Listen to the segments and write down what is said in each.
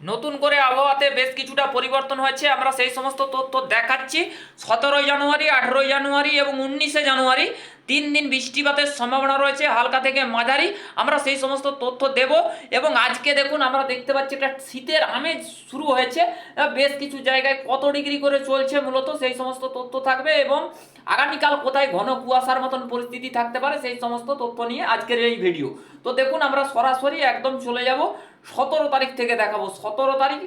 নতুন করে আবহাওয়াতে বেশ কিছুটা পরিবর্তন হয়েছে। আমরা সেই সমস্ত তথ্য দেখাচ্ছি। সতেরোই জানুয়ারি, আঠেরোই জানুয়ারি এবং উনিশে জানুয়ারি তিন দিন বৃষ্টিপাতের সম্ভাবনা রয়েছে হালকা থেকে মাঝারি। আমরা সেই সমস্ত তথ্য দেব এবং আজকে দেখুন আমরা দেখতে পাচ্ছি একটা শীতের আমেজ শুরু হয়েছে। বেশ কিছু জায়গায় কত ডিগ্রি করে চলছে মূলত সেই সমস্ত তথ্য থাকবে এবং আগামীকাল কোথায় ঘন কুয়াশার মতন পরিস্থিতি থাকতে পারে সেই সমস্ত তথ্য নিয়ে আজকের এই ভিডিও। তো দেখুন আমরা সরাসরি একদম চলে যাব। সতেরো তারিখ থেকে দেখাবো, সতেরো তারিখ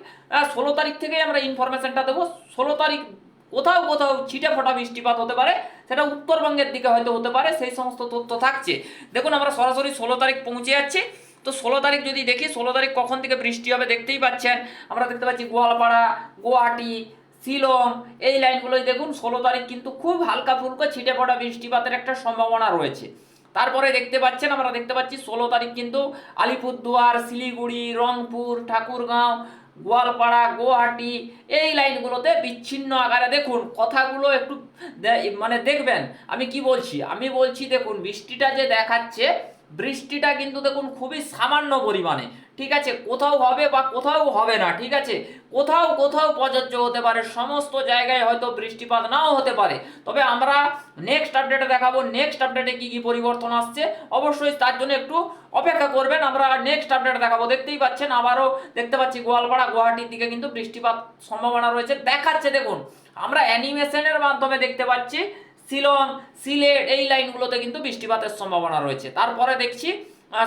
ষোলো তারিখ থেকে আমরা ইনফরমেশনটা দেবো। ষোলো তারিখ কোথাও কোথাও ছিটে ফোটা বৃষ্টিপাত হতে পারে, সেটা উত্তরবঙ্গের দিকে হয়তো হতে পারে, সেই সমস্ত তথ্য থাকছে। দেখুন, আমরা সরাসরি ষোলো তারিখ পৌঁছে যাচ্ছি। তো ষোলো তারিখ যদি দেখি, ষোলো তারিখ কখন থেকে বৃষ্টি হবে দেখতেই পাচ্ছেন। আমরা দেখতে পাচ্ছি গোয়ালপাড়া, গুয়াহাটি, শিলং, এই লাইনগুলোই দেখুন, ষোলো তারিখ কিন্তু খুব হালকা ফুলকা ছিটে পড়া বৃষ্টিপাতের একটা সম্ভাবনা রয়েছে। তারপরে দেখতে পাচ্ছেন, আমরা দেখতে পাচ্ছি ষোলো তারিখ কিন্তু আলিপুরদুয়ার, শিলিগুড়ি, রংপুর, ঠাকুরগাঁও, গোয়ালপাড়া, গুয়াহাটি, এই লাইনগুলোতে বিচ্ছিন্ন আকারে দেখুন, কথাগুলো একটু মানে দেখবেন। আমি কি বলছি? আমি বলছি দেখুন, বৃষ্টিটা যে দেখাচ্ছে বৃষ্টিটা কিন্তু দেখুন খুবই সামান্য পরিমাণে, ঠিক আছে? কোথাও হবে বা কোথাও হবে না, ঠিক আছে? কোথাও কোথাও প্রযোজ্য হতে পারে, সমস্ত জায়গায় হয়তো বৃষ্টিপাত নাও হতে পারে। তবে আমরা নেক্সট আপডেটে দেখাবো নেক্সট আপডেটে কি কি পরিবর্তন আসছে। অবশ্যই তার জন্য একটু অপেক্ষা করবেন, আমরা নেক্সট আপডেট দেখাবো। দেখতেই পাচ্ছেন, আবারও দেখতে পাচ্ছি গোয়ালপাড়া, গুয়াহাটির দিকে কিন্তু বৃষ্টিপাত সম্ভাবনা রয়েছে। দেখাচ্ছে, দেখুন, আমরা অ্যানিমেশনের মাধ্যমে দেখতে পাচ্ছি শিলং সিলেট এই লাইনগুলোতে কিন্তু বৃষ্টিপাতের সম্ভাবনা রয়েছে। তারপরে দেখছি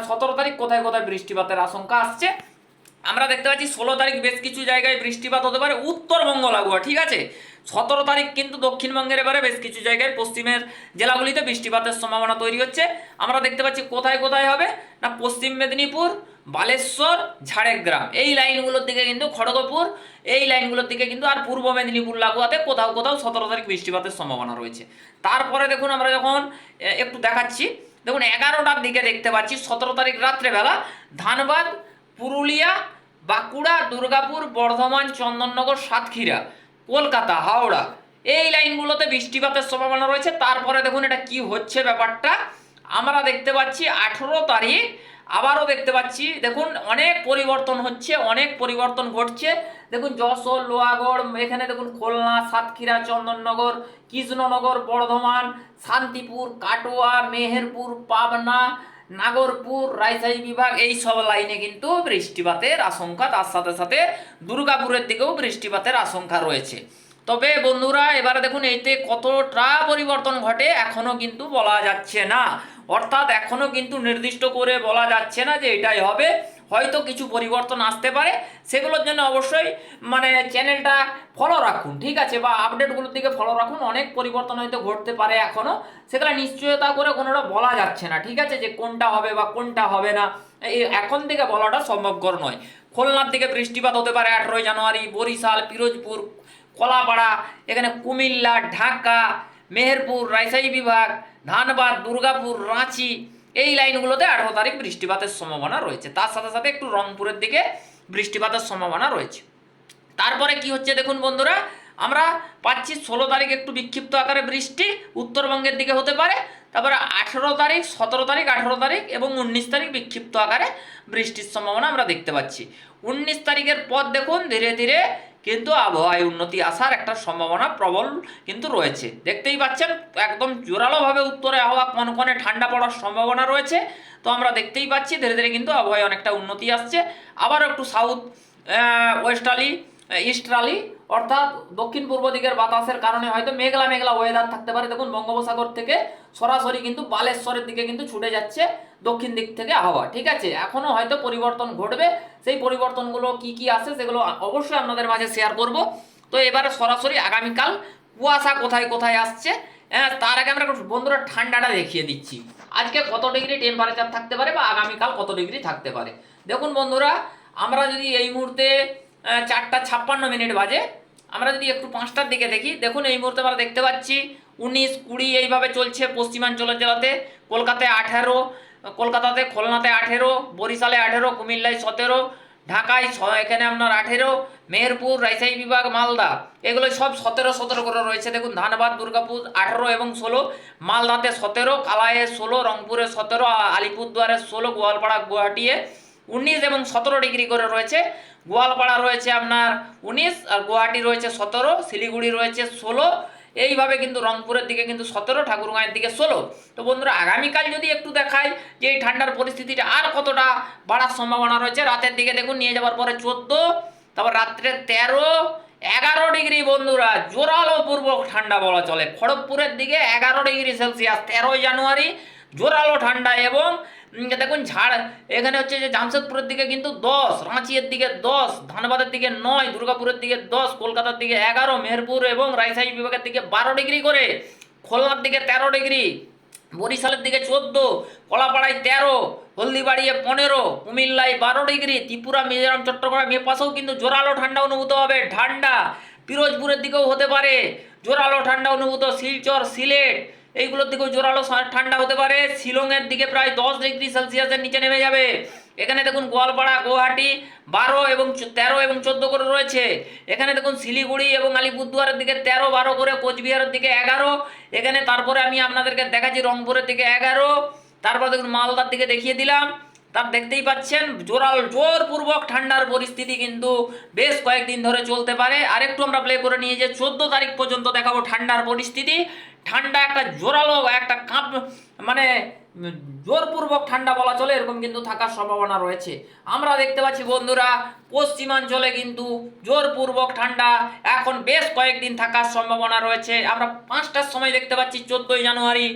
সতেরো তারিখ কোথায় কোথায় বৃষ্টিপাতের আশঙ্কা আসছে। আমরা দেখতে পাচ্ছি ষোলো তারিখ বেশ কিছু জায়গায় বৃষ্টিপাত হতে পারে। উত্তরবঙ্গ লাগোয়া, ঠিক আছে? সতেরো তারিখ কিন্তু দক্ষিণবঙ্গের এবারে বেশ কিছু জায়গায় পশ্চিমের জেলাগুলিতে বৃষ্টিপাতের সম্ভাবনা তৈরি হচ্ছে। আমরা দেখতে পাচ্ছি কোথায় কোথায় হবে? না, পশ্চিম মেদিনীপুর, বালেশ্বর, ঝাড়গ্রাম। এই লাইনগুলোর দিকে কিন্তু খড়গপুর, এই লাইনগুলোর দিকে কিন্তু আর পূর্ব মেদিনীপুর লাগোয়াতে কোথাও কোথাও সতেরো তারিখ বৃষ্টিপাতের সম্ভাবনা রয়েছে। তারপরে দেখুন আমরা যখন একটু দেখাচ্ছি, দেখুন এগারোটার দিকে দেখতে পাচ্ছি সতেরো তারিখ রাত্রেবেলা ধানবাদ, পুরুলিয়া, বাঁকুড়া, দুর্গাপুর, বর্ধমান, চন্দননগর, সাতক্ষীরা। কলকাতা, হাওড়া। এই লাইনগুলোতে বৃষ্টিপাতের সম্ভাবনা রয়েছে। তারপরে দেখুন এটা কি হচ্ছে ব্যাপারটা। আমরা দেখতে পাচ্ছি আঠেরো তারিখ, আবারও দেখতে পাচ্ছি, দেখুন অনেক পরিবর্তন হচ্ছে, অনেক পরিবর্তন ঘটছে। দেখুন যশোর, লোহাগড়, এখানে দেখুন খুলনা, সাতক্ষীরা, চন্দননগর, কৃষ্ণনগর, বর্ধমান, শান্তিপুর, কাটোয়া, মেহেরপুর, পাবনা নাগরপুর, রাজশাহী বিভাগ, এই সব লাইনে কিন্তু বৃষ্টিপাতের আশঙ্কা, তার সাথে সাথে দুর্গাপুরের দিকেও বৃষ্টিপাতের আশঙ্কা রয়েছে। তবে বন্ধুরা, এবারে দেখুন এইতে কতটা পরিবর্তন ঘটে এখনও কিন্তু বলা যাচ্ছে না। অর্থাৎ এখনও কিন্তু নির্দিষ্ট করে বলা যাচ্ছে না যে এটাই হবে। হয়তো কিছু পরিবর্তন আসতে পারে, সেগুলোর জন্য অবশ্যই মানে চ্যানেলটা ফলো রাখুন, ঠিক আছে? বা আপডেটগুলোর দিকে ফলো রাখুন, অনেক পরিবর্তন হয়তো ঘটতে পারে এখনও সেগুলো নিশ্চয়তা করে কোনোটা বলা যাচ্ছে না, ঠিক আছে? যে কোনটা হবে বা কোনটা হবে না এখন থেকে বলাটা সম্ভবকর নয়। খুলনার দিকে বৃষ্টিপাত হতে পারে আঠেরোই জানুয়ারি, বরিশাল, পিরোজপুর, কলাপাড়া, এখানে কুমিল্লা, ঢাকা, মেহেরপুর, রাজশাহী বিভাগ, ধানবাদ, দুর্গাপুর, রাঁচি এই লাইনগুলোতে আঠারো তারিখ বৃষ্টিপাতের সম্ভাবনা রয়েছে। তার সাথে সাথে একটু রংপুরের দিকে বৃষ্টিপাতের সম্ভাবনা রয়েছে। তারপরে কি হচ্ছে দেখুন বন্ধুরা, আমরা পাচ্ছি ষোলো তারিখ একটু বিক্ষিপ্ত আকারে বৃষ্টি, উত্তরবঙ্গের দিকে হতে পারে, তারপরে আঠেরো তারিখ, সতেরো তারিখ, আঠেরো তারিখ এবং উনিশ তারিখ বিক্ষিপ্ত আকারে বৃষ্টির সম্ভাবনা আমরা দেখতে পাচ্ছি। উনিশ তারিখের পর দেখুন ধীরে ধীরে কিন্তু আবহাওয়ায় উন্নতি আসার একটা সম্ভাবনা প্রবল কিন্তু রয়েছে। দেখতেই পাচ্ছেন, একদম জোরালোভাবে উত্তরে আবহাওয়া কনকনে ঠান্ডা পড়ার সম্ভাবনা রয়েছে। তো আমরা দেখতেই পাচ্ছি, ধীরে ধীরে কিন্তু আবহাওয়ায় অনেকটা উন্নতি আসছে। আবার একটু সাউথ ওয়েস্টালি ইস্টালি অর্থাৎ দক্ষিণ পূর্ব দিকের বাতাসের কারণে হয়তো মেঘলা মেঘলা ওয়েদার থাকতে পারে। দেখুন, বঙ্গোপসাগর থেকে সরাসরি কিন্তু বালেশ্বরের দিকে কিন্তু ছুটে যাচ্ছে দক্ষিণ দিক থেকে আবহাওয়া, ঠিক আছে? এখনও হয়তো পরিবর্তন ঘটবে। সেই পরিবর্তনগুলো কি কি আসে সেগুলো অবশ্যই আপনাদের মাঝে শেয়ার করব। তো এবারে সরাসরি আগামীকাল কুয়াশা কোথায় কোথায় আসছে? হ্যাঁ তার আগে আমরা বন্ধুরা ঠান্ডাটা দেখিয়ে দিচ্ছি। আজকে কত ডিগ্রি টেম্পারেচার থাকতে পারে বা আগামীকাল কত ডিগ্রি থাকতে পারে? দেখুন বন্ধুরা, আমরা যদি এই মুহূর্তে চারটা ছাপ্পান্ন মিনিট বাজে। আমরা যদি একটু পাঁচটার দিকে দেখি, দেখুন এই মুহূর্তে আমরা দেখতে পাচ্ছি উনিশ, কুড়ি এইভাবে চলছে পশ্চিমাঞ্চলের জেলাতে। কলকাতায় আঠেরো, কলকাতাতে খুলনাতে আঠেরো, বরিশালে আঠেরো, কুমিল্লায় সতেরো, ঢাকায় ছ- এখানে আপনার আঠেরো, মেহেরপুর, রাজশাহী বিভাগ, মালদা। এগুলো সব সতেরো সতেরো করে রয়েছে। দেখুন, ধানবাদ, দুর্গাপুর আঠেরো এবং ষোলো, মালদাতে সতেরো কালায়ে ষোলো, রংপুরে সতেরো আলিপুরদুয়ারে ষোলো, গোয়ালপাড়া, গুয়াহাটিয়ে উনিশ এবং সতেরো ডিগ্রি করে রয়েছে। গোয়ালপাড়া রয়েছে আপনার উনিশ আর গুয়াহাটি রয়েছে সতেরো, শিলিগুড়ি রয়েছে ষোলো। এইভাবে কিন্তু রংপুরের দিকে কিন্তু সতেরো, ঠাকুরগাঁয়ের দিকে ষোলো। তো বন্ধুরা, আগামীকাল যদি একটু দেখায় যে এই ঠান্ডার পরিস্থিতিটা আর কতটা বাড়ার সম্ভাবনা রয়েছে, রাতের দিকে দেখুন নিয়ে যাওয়ার পরে চোদ্দ, তারপর রাত্রে তেরো, এগারো ডিগ্রি বন্ধুরা, জোরালো পূর্ব ঠান্ডা বলা চলে। খড়গপুরের দিকে এগারো ডিগ্রি সেলসিয়াস, তেরোই জানুয়ারি, জোরালো ঠান্ডা এবং দেখুন ঝাড়, এখানে হচ্ছে যে জামশেদপুরের দিকে কিন্তু দশ, রাঁচির দিকে দশ, ধানবাদের দিকে নয়, দুর্গাপুরের দিকে দশ, কলকাতার দিকে এগারো, মেহেরপুর এবং রাজশাহী বিভাগের দিকে বারো ডিগ্রি করে, খুলনার দিকে তেরো ডিগ্রি, বরিশালের দিকে চোদ্দ, কলাপাড়ায় তেরো, হলদিবাড়িয়ে পনেরো, কুমিল্লায় বারো ডিগ্রি, ত্রিপুরা, মিজোরাম, চট্টগ্রাম, এ পাশেও কিন্তু জোরালো ঠান্ডা অনুভূত হবে, ঠান্ডা, পিরোজপুরের দিকেও হতে পারে, জোরালো ঠান্ডা অনুভূত, শিলচর, সিলেট এইগুলোর দিকেও জোরালো ঠান্ডা হতে পারে। শিলংয়ের দিকে প্রায় দশ ডিগ্রি সেলসিয়াসের নিচে নেমে যাবে। এখানে দেখুন গোয়ালপাড়া, গুয়াহাটি বারো এবং তেরো এবং চোদ্দ করে রয়েছে। এখানে দেখুন শিলিগুড়ি এবং আলিপুরদুয়ারের দিকে তেরো, বারো করে, কোচবিহারের দিকে এগারো। এখানে তারপরে আমি আপনাদেরকে দেখাচ্ছি রংপুরের দিকে এগারো। তারপর দেখুন মালদার দিকে দেখিয়ে দিলাম। তার দেখতেই পাচ্ছেন, জোরাল, জোরপূর্বক ঠান্ডার পরিস্থিতি কিন্তু বেশ কয়েকদিন ধরে চলতে পারে। আরেকটু আমরা প্লে করে নিয়ে যে চোদ্দ তারিখ পর্যন্ত দেখাবো ঠান্ডার পরিস্থিতি। ঠান্ডা একটা জোরালো একটা কাঁপ মানে জোরপূর্বক ঠান্ডা বলা চলে, এরকম কিন্তু থাকার সম্ভাবনা রয়েছে। আমরা দেখতে পাচ্ছি বন্ধুরা, পশ্চিমাঞ্চলে কিন্তু জোরপূর্বক ঠান্ডা এখন বেশ কয়েকদিন থাকার সম্ভাবনা রয়েছে। আমরা পাঁচটার সময় দেখতে পাচ্ছি, চোদ্দোই জানুয়ারি।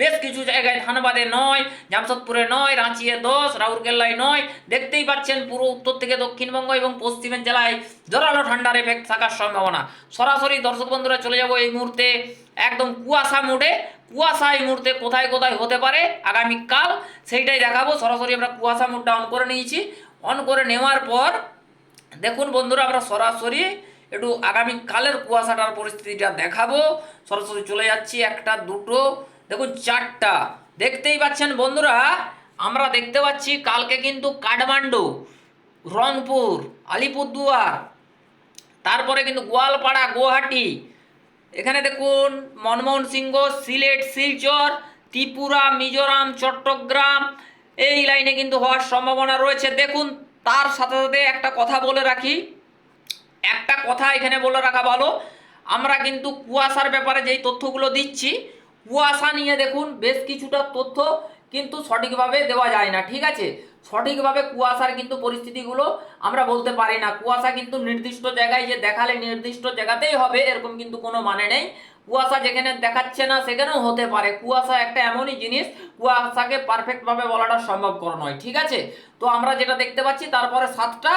বেশ কিছু জায়গায় ধানবাদে নয়, জামশেদপুরে নয়, রাঁচিয়ে দশ, রাউরকেল্লায় নয়। দেখতেই পাচ্ছেন পুরো উত্তর থেকে দক্ষিণবঙ্গ এবং পশ্চিমের জেলায় জোরালো ঠান্ডার এফেক্ট থাকার সম্ভাবনা। সরাসরি দর্শক বন্ধুরা চলে যাব এই মুহূর্তে একদম কুয়াশা মোডে। কুয়াশা এই মুহূর্তে কোথায় কোথায় হতে পারে? আগামীকাল সেইটাই দেখাবো। সরাসরি আমরা কুয়াশা মোডটা অন করে নিয়েছি। অন করে নেওয়ার পর দেখুন বন্ধুরা, আমরা সরাসরি একটু আগামীকালের কুয়াশাটার পরিস্থিতিটা দেখাবো। সরাসরি চলে যাচ্ছি একটা, দুটো দেখুন, চারটা। দেখতেই পাচ্ছেন বন্ধুরা, আমরা দেখতে পাচ্ছি কালকে কিন্তু কাঠমান্ডু, রংপুর, আলিপুরদুয়ার, তারপরে কিন্তু গোয়ালপাড়া, গুয়াহাটি, এখানে দেখুন, মনমোহন সিংহ, সিলেট, শিলচর, ত্রিপুরা, মিজোরাম, চট্টগ্রাম, এই লাইনে কিন্তু হওয়ার সম্ভাবনা রয়েছে। দেখুন, তার সাথে সাথে একটা কথা বলে রাখি। একটা কথা এখানে বলে রাখা ভালো। আমরা কিন্তু কুয়াশার ব্যাপারে যেই তথ্যগুলো দিচ্ছি কুয়াশা নিয়ে দেখুন, বেশ কিছুটা তথ্য কিন্তু সঠিকভাবে দেওয়া যায় না, ঠিক আছে? সঠিকভাবে কুয়াশার কিন্তু পরিস্থিতিগুলো আমরা বলতে পারি না। কুয়াশা কিন্তু নির্দিষ্ট জায়গায় যে দেখালে নির্দিষ্ট জায়গাতেই হবে, এরকম কিন্তু কোনো মানে নেই। কুয়াশা যেখানে দেখাচ্ছে না, সেখানেও হতে পারে। কুয়াশা একটা এমনই জিনিস, কুয়াশাকে পারফেক্টভাবে বলাটা সম্ভবকর নয়, ঠিক আছে? তো আমরা যেটা দেখতে পাচ্ছি, তারপরে সাতটা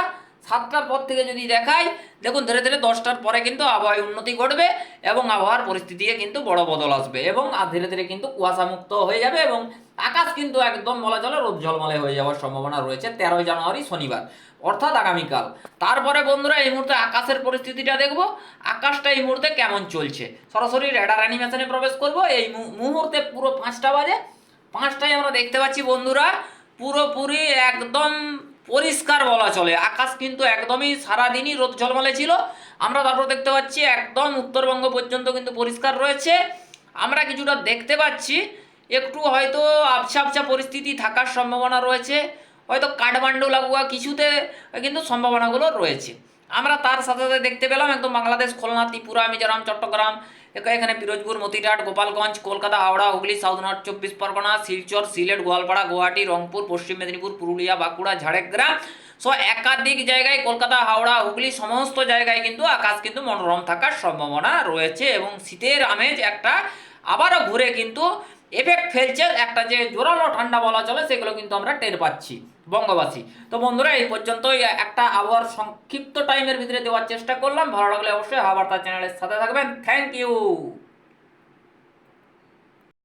সাতটার পর থেকে যদি দেখাই, দেখুন ধীরে ধীরে দশটার পরে কিন্তু আবহাওয়ায় উন্নতি ঘটবে এবং আবহাওয়ার পরিস্থিতিতে কিন্তু বড় বদল আসবে এবং ধীরে ধীরে কিন্তু কুয়াশা মুক্ত হয়ে যাবে এবং আকাশ কিন্তু একদম বলা চলে রোদ ঝলমলে হয়ে যাওয়ার সম্ভাবনা রয়েছে তেরোই জানুয়ারি শনিবার, অর্থাৎ আগামীকাল। তারপরে বন্ধুরা এই মুহূর্তে আকাশের পরিস্থিতিটা দেখব, আকাশটা এই মুহূর্তে কেমন চলছে? সরাসরি রেডার অ্যানিমেশনে প্রবেশ করব, এই মুহূর্তে পুরো পাঁচটা বাজে, পাঁচটায় আমরা দেখতে পাচ্ছি বন্ধুরা পুরোপুরি একদম পরিষ্কার বলা চলে। আকাশ কিন্তু একদমই সারাদিনই রোদ ঝলমলে ছিল। আমরা তারপর দেখতে পাচ্ছি, একদম উত্তরবঙ্গ পর্যন্ত কিন্তু পরিষ্কার রয়েছে। আমরা কিছুটা দেখতে পাচ্ছি, একটু হয়তো আবছা আবছা পরিস্থিতি থাকার সম্ভাবনা রয়েছে। হয়তো কাঠমান্ডু লাগুয়া কিছুতে কিন্তু সম্ভাবনাগুলো রয়েছে। আমরা তার সাথে সাথে দেখতে পেলাম একদম বাংলাদেশ, খুলনা, ত্রিপুরা, মিজোরাম, চট্টগ্রাম এখানে Pirojpur Motirat Gopalganj, Kolkata, Howrah, Hooghly, south north, Chabbish Pargana, Silchar, Sylhet, Goalpara, Guwahati, Rangpur, Paschim Medinipur, Purulia, Bankura, Jhargram. So একাধিক জায়গায় কলকাতা, হাওড়া, হুগলি সমস্ত জায়গায় কিন্তু আকাশ কিন্তু মনোরম থাকার সম্ভাবনা রয়েছে এবং শীতের আমেজ একটা আবারও ঘুরে কিন্তু এফেক্ট ফেলছে। একটা যে জোরালো ঠান্ডা বলা চলে, সেগুলো কিন্তু আমরা টের পাচ্ছি। বঙ্গবাসী। তো বন্ধুরা, এই পর্যন্তই একটা আবার সংক্ষিপ্ত টাইমের ভিতরে দেওয়ার চেষ্টা করলাম। ভালো লাগলে অবশ্যই আবার তার চ্যানেলের সাথে থাকবেন। Thank you